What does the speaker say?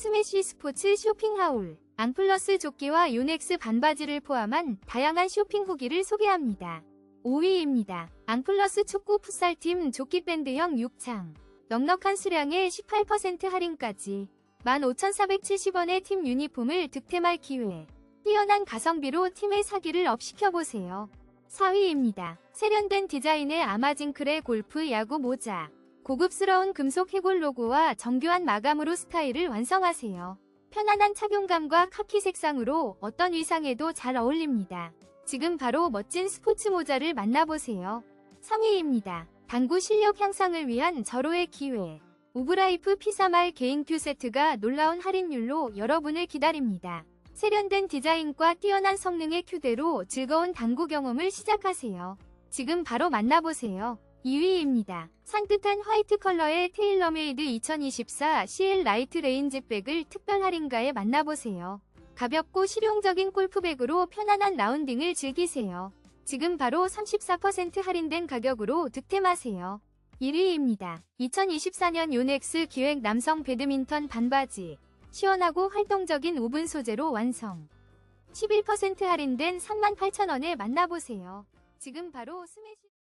스매시 스포츠 쇼핑하울, 앙플러스 조끼와 요넥스 반바지를 포함한 다양한 쇼핑 후기를 소개합니다. 5위입니다. 앙플러스 축구 풋살팀 조끼밴드형 6창. 넉넉한 수량에 18% 할인까지 15,470원의 팀 유니폼을 득템할 기회. 뛰어난 가성비로 팀의 사기를 업시켜보세요. 4위입니다. 세련된 디자인의 아마징클의 골프 야구 모자. 고급스러운 금속 해골 로고와 정교한 마감으로 스타일을 완성하세요. 편안한 착용감과 카키 색상으로 어떤 의상에도 잘 어울립니다. 지금 바로 멋진 스포츠 모자를 만나보세요. 3위입니다. 당구 실력 향상을 위한 절호의 기회. 우브라이프 피사말 개인 큐 세트가 놀라운 할인율로 여러분을 기다립니다. 세련된 디자인과 뛰어난 성능의 큐대로 즐거운 당구 경험을 시작하세요. 지금 바로 만나보세요. 2위입니다. 산뜻한 화이트 컬러의 테일러메이드 2024 CL 라이트 레인지 백을 특별 할인가에 만나보세요. 가볍고 실용적인 골프백으로 편안한 라운딩을 즐기세요. 지금 바로 34% 할인된 가격으로 득템하세요. 1위입니다. 2024년 요넥스 기획 남성 배드민턴 반바지. 시원하고 활동적인 우분 소재로 완성. 11% 할인된 38,000원에 만나보세요. 지금 바로 스매시